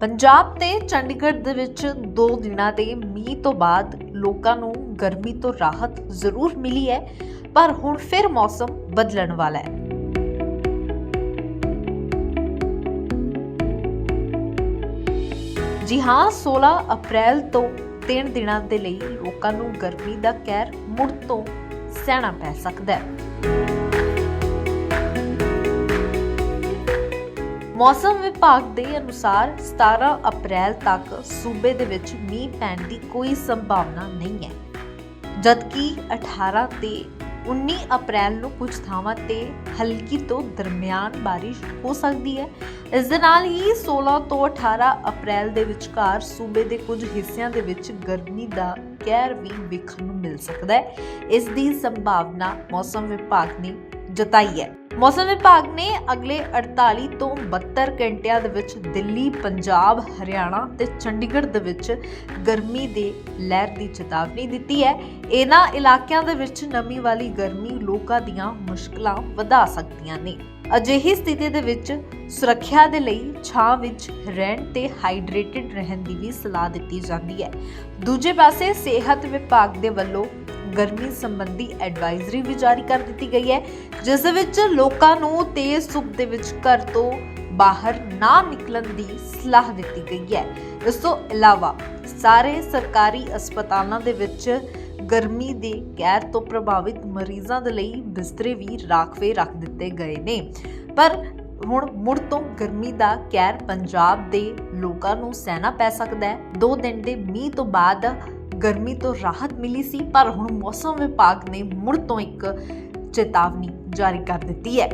ਪੰਜਾਬ ਤੇ ਚੰਡੀਗੜ੍ਹ ਦੇ ਵਿੱਚ 2 ਦਿਨਾਂ ਦੇ ਮੀਂਹ ਤੋਂ ਬਾਅਦ ਲੋਕਾਂ ਨੂੰ ਗਰਮੀ ਤੋਂ ਰਾਹਤ ਜ਼ਰੂਰ ਮਿਲੀ ਹੈ, ਪਰ ਹੁਣ ਫਿਰ ਮੌਸਮ ਬਦਲਣ ਵਾਲਾ ਹੈ। ਜੀ ਹਾਂ 16 ਅਪ੍ਰੈਲ ਤੋਂ 3 ਦਿਨਾਂ ਦੇ ਲਈ ਲੋਕਾਂ ਨੂੰ ਗਰਮੀ ਦਾ ਕਹਿਰ ਮੁੜ ਤੋਂ ਸਹਿਣਾ ਪੈ ਸਕਦਾ ਹੈ। ਮੌਸਮ ਵਿਭਾਗ ਦੇ ਅਨੁਸਾਰ 17 ਅਪ੍ਰੈਲ ਤੱਕ ਸੂਬੇ ਦੇ ਵਿੱਚ ਮੀਂਹ ਪੈਣ ਦੀ ਕੋਈ ਸੰਭਾਵਨਾ ਨਹੀਂ ਹੈ। ਜਦਕਿ 18 ਤੇ 19 ਅਪ੍ਰੈਲ ਨੂੰ ਕੁਝ ਥਾਵਾਂ ਤੇ ਹਲਕੀ ਤੋਂ ਦਰਮਿਆਨ ਬਾਰਿਸ਼ ਹੋ ਸਕਦੀ ਹੈ। ਇਸ ਦੇ ਨਾਲ ਹੀ 16 ਤੋਂ 18 ਅਪ੍ਰੈਲ ਦੇ ਵਿਚਕਾਰ ਸੂਬੇ ਦੇ ਕੁਝ ਹਿੱਸਿਆਂ ਦੇ ਵਿੱਚ ਗਰਮੀ ਦਾ ਕਹਿਰ ਵੀ ਵੇਖਣ ਨੂੰ ਮਿਲ ਸਕਦਾ ਹੈ। ਇਸ ਦੀ ਸੰਭਾਵਨਾ ਮੌਸਮ ਵਿਭਾਗ ਨੇ ਜਤਾਈ ਹੈ। ਮੌਸਮ ਵਿਭਾਗ ਨੇ ਅਗਲੇ 48 ਤੋਂ 72 ਘੰਟਿਆਂ ਦੇ ਵਿੱਚ ਦਿੱਲੀ, ਪੰਜਾਬ, ਹਰਿਆਣਾ ਤੇ ਚੰਡੀਗੜ੍ਹ ਦੇ ਵਿੱਚ ਗਰਮੀ ਦੇ ਲਹਿਰ ਦੀ ਚੇਤਾਵਨੀ ਦਿੱਤੀ ਹੈ। ਇਹਨਾਂ ਇਲਾਕਿਆਂ ਦੇ ਵਿੱਚ ਨਮੀ ਵਾਲੀ ਗਰਮੀ ਲੋਕਾਂ ਦੀਆਂ ਮੁਸ਼ਕਲਾਂ ਵਧਾ ਸਕਦੀਆਂ ਨੇ। ਅਜਿਹੀ ਸਥਿਤੀ ਦੇ ਵਿੱਚ ਸੁਰੱਖਿਆ ਦੇ ਲਈ ਛਾਂ ਵਿੱਚ ਰਹਿਣ ਤੇ ਹਾਈਡਰੇਟਿਡ ਰਹਿਣ ਦੀ ਵੀ ਸਲਾਹ ਦਿੱਤੀ ਜਾਂਦੀ ਹੈ। ਦੂਜੇ ਪਾਸੇ ਸਿਹਤ ਵਿਭਾਗ ਦੇ ਵੱਲੋਂ ਗਰਮੀ ਸੰਬੰਧੀ ਐਡਵਾਈਜ਼ਰੀ ਵੀ ਜਾਰੀ ਕਰ ਦਿੱਤੀ ਗਈ ਹੈ, ਜਿਸ ਦੇ ਵਿੱਚ ਲੋਕਾਂ ਨੂੰ ਤੇਜ਼ ਧੁੱਪ ਦੇ ਵਿੱਚ ਘਰ ਤੋਂ ਬਾਹਰ ਨਾ ਨਿਕਲਣ ਦੀ ਸਲਾਹ ਦਿੱਤੀ ਗਈ ਹੈ। ਇਸ ਤੋਂ ਇਲਾਵਾ, ਸਾਰੇ ਸਰਕਾਰੀ ਹਸਪਤਾਲਾਂ ਦੇ ਵਿੱਚ ਗਰਮੀ ਦੇ ਕਹਿਰ ਤੋਂ ਪ੍ਰਭਾਵਿਤ ਮਰੀਜ਼ਾਂ ਦੇ ਲਈ ਬਿਸਤਰੇ ਵੀ ਰਾਖਵੇ ਰੱਖ ਦਿੱਤੇ ਗਏ ਨੇ। ਪਰ ਹੁਣ ਮੁੜ ਤੋਂ ਗਰਮੀ ਦਾ ਕਹਿਰ ਪੰਜਾਬ ਦੇ ਲੋਕਾਂ ਨੂੰ ਸਹਿਣਾ ਪੈ ਸਕਦਾ ਹੈ। ਦੋ ਦਿਨ ਦੇ ਮੀਂਹ ਤੋਂ ਬਾਅਦ ਗਰਮੀ ਤੋਂ ਰਾਹਤ ਮਿਲੀ ਸੀ, ਪਰ ਹੁਣ ਮੌਸਮ ਵਿਭਾਗ ਨੇ ਮੁੜ ਤੋਂ ਇੱਕ ਚੇਤਾਵਨੀ ਜਾਰੀ ਕਰ ਦਿੱਤੀ ਹੈ।